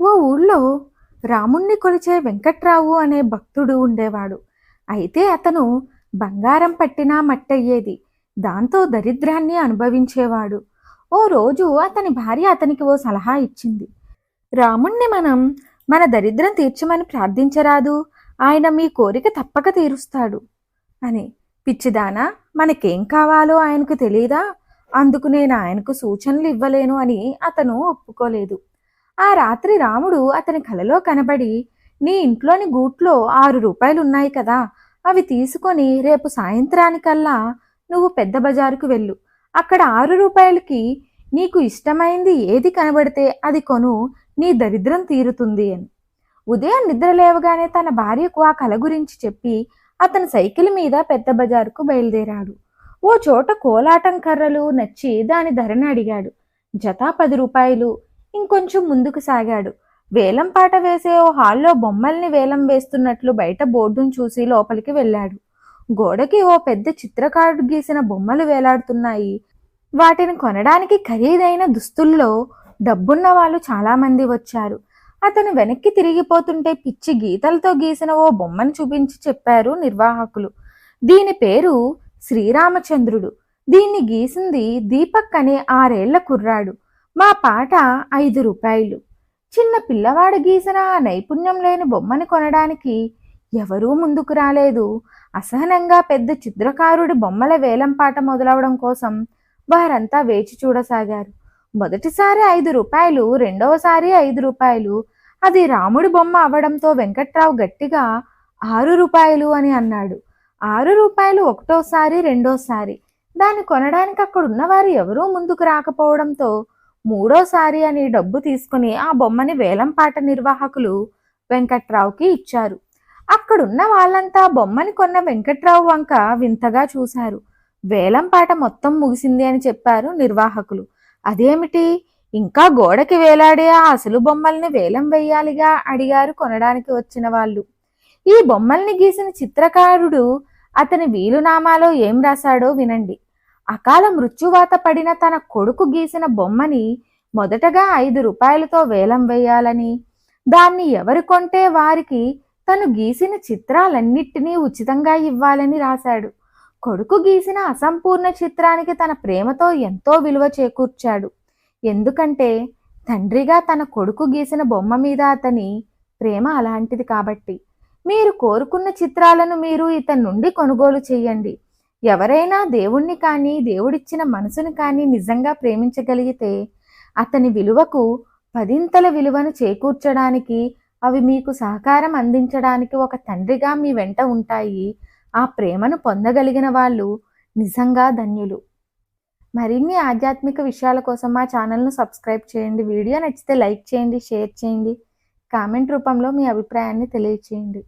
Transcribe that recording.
ఓ ఊళ్ళో రాముణ్ణి కొలిచే వెంకట్రావు అనే భక్తుడు ఉండేవాడు. అయితే అతను బంగారం పట్టినా మట్టయ్యేది దాంతో దరిద్రాన్ని అనుభవించేవాడు. ఓ రోజు అతని భార్య అతనికి ఓ సలహా ఇచ్చింది. రాముణ్ణి మనం మన దరిద్రం తీర్చమని ప్రార్థించరాదు ఆయన మీ కోరిక తప్పక తీరుస్తాడు అని. పిచ్చిదానా మనకేం కావాలో ఆయనకు తెలియదా అందుకు నేను ఆయనకు సూచనలు ఇవ్వలేను అని అతను ఒప్పుకోలేదు. ఆ రాత్రి రాముడు అతని కలలో కనబడి నీ ఇంట్లోని గూట్లో ఆరు రూపాయలు ఉన్నాయి కదా అవి తీసుకొని రేపు సాయంత్రానికల్లా నువ్వు పెద్ద బజారుకు వెళ్ళు. అక్కడ ఆరు రూపాయలకి నీకు ఇష్టమైంది ఏది కనబడితే అది కొను నీ దరిద్రం తీరుతుంది అని. ఉదయం నిద్ర లేవగానే తన భార్యకు ఆ కల గురించి చెప్పి అతను సైకిల్ మీద పెద్ద బజారుకు బయలుదేరాడు. ఓ చోట కోలాటం కర్రలు నచ్చి దాని ధరని అడిగాడు. జతా పది రూపాయలు ఇంకొంచెం ముందుకు సాగాడు. వేలం పాట వేసే ఓ హాల్లో బొమ్మల్ని వేలం వేస్తున్నట్లు బయట బోర్డును చూసి లోపలికి వెళ్ళాడు. గోడకి ఓ పెద్ద చిత్రకారుడు గీసిన బొమ్మలు వేలాడుతున్నాయి. వాటిని కొనడానికి ఖరీదైన దుస్తుల్లో డబ్బున్న వాళ్ళు చాలామంది వచ్చారు. అతను వెనక్కి తిరిగిపోతుంటే పిచ్చి గీతలతో గీసిన ఓ బొమ్మను చూపించి చెప్పారు నిర్వాహకులు. దీని పేరు శ్రీరామచంద్రుడు. దీన్ని గీసింది దీపక్ అనే ఆరేళ్ళ కుర్రాడు. మా పాట ఐదు రూపాయలు. చిన్న పిల్లవాడు గీసిన ఆ నైపుణ్యం లేని బొమ్మని కొనడానికి ఎవరూ ముందుకు రాలేదు. అసహనంగా పెద్ద చిత్రకారుడి బొమ్మల వేలం పాట మొదలవడం కోసం వారంతా వేచి చూడసాగారు. మొదటిసారి ఐదు రూపాయలు రెండవసారి ఐదు రూపాయలు. అది రాముడి బొమ్మ అవడంతో వెంకట్రావు గట్టిగా ఆరు రూపాయలు అని అన్నాడు. ఆరు రూపాయలు ఒకటోసారి రెండోసారి. దాన్ని కొనడానికి అక్కడున్నవారు ఎవరూ ముందుకు రాకపోవడంతో మూడోసారి అని డబ్బు తీసుకుని ఆ బొమ్మని వేలంపాట నిర్వాహకులు వెంకట్రావుకి ఇచ్చారు. అక్కడున్న వాళ్ళంతా బొమ్మని కొన్న వెంకట్రావు వంక వింతగా చూశారు. వేలంపాట మొత్తం ముగిసింది అని చెప్పారు నిర్వాహకులు. అదేమిటి? ఇంకా గోడకి వేలాడే ఆ అసలు బొమ్మల్ని వేలం వేయాలిగా అడిగారు కొనడానికి వచ్చిన వాళ్ళు. ఈ బొమ్మల్ని గీసిన చిత్రకారుడు అతని వీలునామాలో ఏం రాశాడో వినండి. అకాల మృత్యువాత పడిన తన కొడుకు గీసిన బొమ్మని మొదటగా ఐదు రూపాయలతో వేలం వేయాలని దాన్ని ఎవరు కొంటే వారికి తను గీసిన చిత్రాలన్నిటినీ ఉచితంగా ఇవ్వాలని రాశాడు. కొడుకు గీసిన అసంపూర్ణ చిత్రానికి తన ప్రేమతో ఎంతో విలువ చేకూర్చాడు. ఎందుకంటే తండ్రిగా తన కొడుకు గీసిన బొమ్మ మీద అతని ప్రేమ అలాంటిది కాబట్టి. మీరు కోరుకున్న చిత్రాలను మీరు ఇతని నుండి కొనుగోలు చేయండి. ఎవరైనా దేవుణ్ణి కానీ దేవుడిచ్చిన మనసుని కానీ నిజంగా ప్రేమించగలిగితే అతని విలువకు పదింతల విలువను చేకూర్చడానికి అవి మీకు సహకారం అందించడానికి ఒక తండ్రిగా మీ వెంట ఉంటాయి. ఆ ప్రేమను పొందగలిగిన వాళ్ళు నిజంగా ధన్యులు. మరిన్ని ఆధ్యాత్మిక విషయాల కోసం మా ఛానల్ను సబ్స్క్రైబ్ చేయండి. వీడియో నచ్చితే లైక్ చేయండి షేర్ చేయండి. కామెంట్ రూపంలో మీ అభిప్రాయాన్ని తెలియచేయండి.